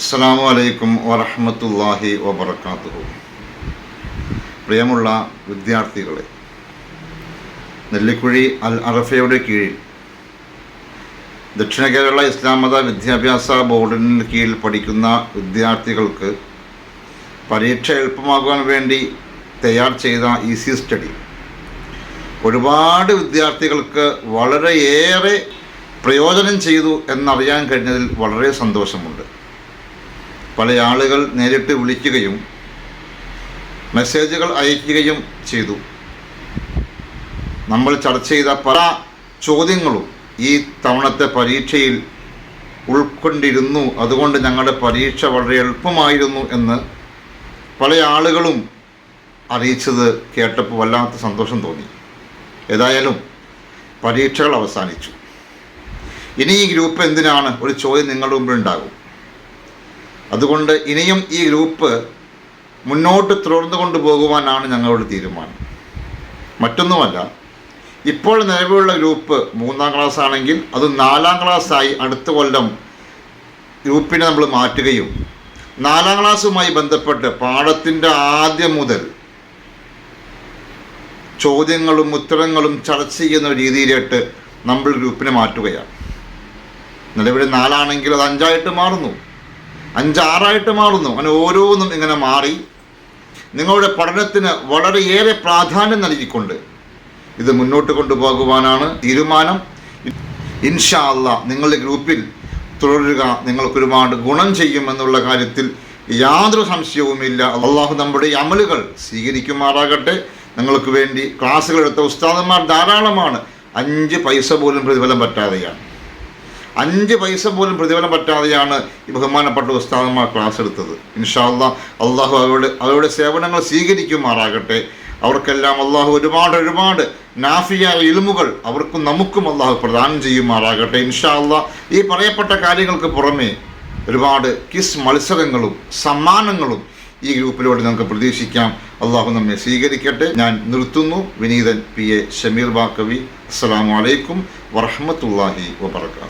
അസ്സാം വലൈക്കും വറഹമത്തല്ലാഹി വബർക്കാത്തു പ്രിയമുള്ള വിദ്യാർത്ഥികളെ നെല്ലിക്കുഴി അൽ അറഫയുടെ കീഴിൽ ദക്ഷിണ കേരള ഇസ്ലാം മത വിദ്യാഭ്യാസ ബോർഡിന് കീഴിൽ പഠിക്കുന്ന വിദ്യാർത്ഥികൾക്ക് പരീക്ഷ എളുപ്പമാകുവാൻ വേണ്ടി തയ്യാർ ചെയ്ത സി സ്റ്റഡി. ഒരുപാട് വിദ്യാർത്ഥികൾക്ക് വളരെയേറെ പ്രയോജനം ചെയ്തു എന്നറിയാൻ കഴിഞ്ഞതിൽ വളരെ സന്തോഷമുണ്ട്. പല ആളുകൾ നേരിട്ട് വിളിക്കുകയും മെസ്സേജുകൾ അയക്കുകയും ചെയ്തു. നമ്മൾ ചർച്ച ചെയ്ത പല ചോദ്യങ്ങളും ഈ തവണത്തെ പരീക്ഷയിൽ ഉൾക്കൊണ്ടിരുന്നു. അതുകൊണ്ട് ഞങ്ങളുടെ പരീക്ഷ വളരെ എളുപ്പമായിരുന്നു എന്ന് പല ആളുകളും അറിയിച്ചത് കേട്ടപ്പോൾ വല്ലാത്ത സന്തോഷം തോന്നി. ഏതായാലും പരീക്ഷകൾ അവസാനിച്ചു. ഇനി ഈ ഗ്രൂപ്പ് എന്തിനാണ്? ഒരു ചോദ്യം നിങ്ങളുടെ മുമ്പിൽ ഉണ്ടാകും. അതുകൊണ്ട് ഇനിയും ഈ ഗ്രൂപ്പ് മുന്നോട്ട് തുടർന്നു കൊണ്ടുപോകുവാനാണ് ഞങ്ങളുടെ തീരുമാനം. മറ്റൊന്നുമല്ല ഇപ്പോൾ നിലവിലുള്ള ഗ്രൂപ്പ് മൂന്നാം ക്ലാസ് ആണെങ്കിൽ അത് നാലാം ക്ലാസ്സായി അടുത്ത കൊല്ലം ഗ്രൂപ്പിനെ നമ്മൾ മാറ്റുകയും നാലാം ക്ലാസ്സുമായി ബന്ധപ്പെട്ട് പാഠത്തിന്റെ ആദ്യം മുതൽ ചോദ്യങ്ങളും ഉത്തരങ്ങളും ചർച്ച ചെയ്യുന്ന രീതിയിലേക്ക് നമ്മൾ ഗ്രൂപ്പിനെ മാറ്റുകയാണ്. നിലവിൽ നാലാണെങ്കിൽ അത് അഞ്ചായിട്ട് മാറുന്നു. അഞ്ചാറായിട്ട് മാറുന്നു. അങ്ങനെ ഓരോന്നും ഇങ്ങനെ മാറി. നിങ്ങളുടെ പഠനത്തിന് വളരെയേറെ പ്രാധാന്യം നൽകിക്കൊണ്ട് ഇത് മുന്നോട്ട് കൊണ്ടുപോകുവാനാണ് തീരുമാനം. ഇൻഷാ അല്ല നിങ്ങളുടെ ഗ്രൂപ്പിൽ തുടരുക. നിങ്ങൾക്ക് ഒരുപാട് ഗുണം ചെയ്യുമെന്നുള്ള കാര്യത്തിൽ യാതൊരു സംശയവുമില്ല. അള്ളാഹു നമ്മുടെ അമലുകൾ സ്വീകരിക്കുമാറാകട്ടെ. നിങ്ങൾക്ക് വേണ്ടി ക്ലാസ്സുകൾ എടുത്ത ഉസ്താദന്മാർ ധാരാളമാണ്. അഞ്ച് പൈസ പോലും പ്രതിഫലം പറ്റാതെയാണ്. അഞ്ച് പൈസ പോലും പ്രതിഫലം പറ്റാതെയാണ് ഈ ബഹുമാനപ്പെട്ട ഉസ്താദന്മാർ ക്ലാസ് എടുത്തത്. ഇൻഷാല്ല അള്ളാഹു അവരുടെ അവരുടെ സേവനങ്ങൾ സ്വീകരിക്കുമാറാകട്ടെ. അവർക്കെല്ലാം അള്ളാഹു ഒരുപാട് ഒരുപാട് നാഫിയ ഇൽമുകൾ അവർക്കും നമുക്കും അള്ളാഹു പ്രദാനം ചെയ്യുമാറാകട്ടെ. ഇൻഷാ അള്ളാഹ് ഈ പറയപ്പെട്ട കാര്യങ്ങൾക്ക് പുറമേ ഒരുപാട് കിസ് മത്സരങ്ങളും സമ്മാനങ്ങളും ഈ ഗ്രൂപ്പിലൂടെ നമുക്ക് പ്രതീക്ഷിക്കാം. അള്ളാഹു നമ്മെ സ്വീകരിക്കട്ടെ. ഞാൻ നിർത്തുന്നു. വിനീതൻ പി എ ഷമീർ ബാക്കവി. അസ്സാം വലൈക്കും വറഹമത്തല്ലാഹി വബർക്കാത്തു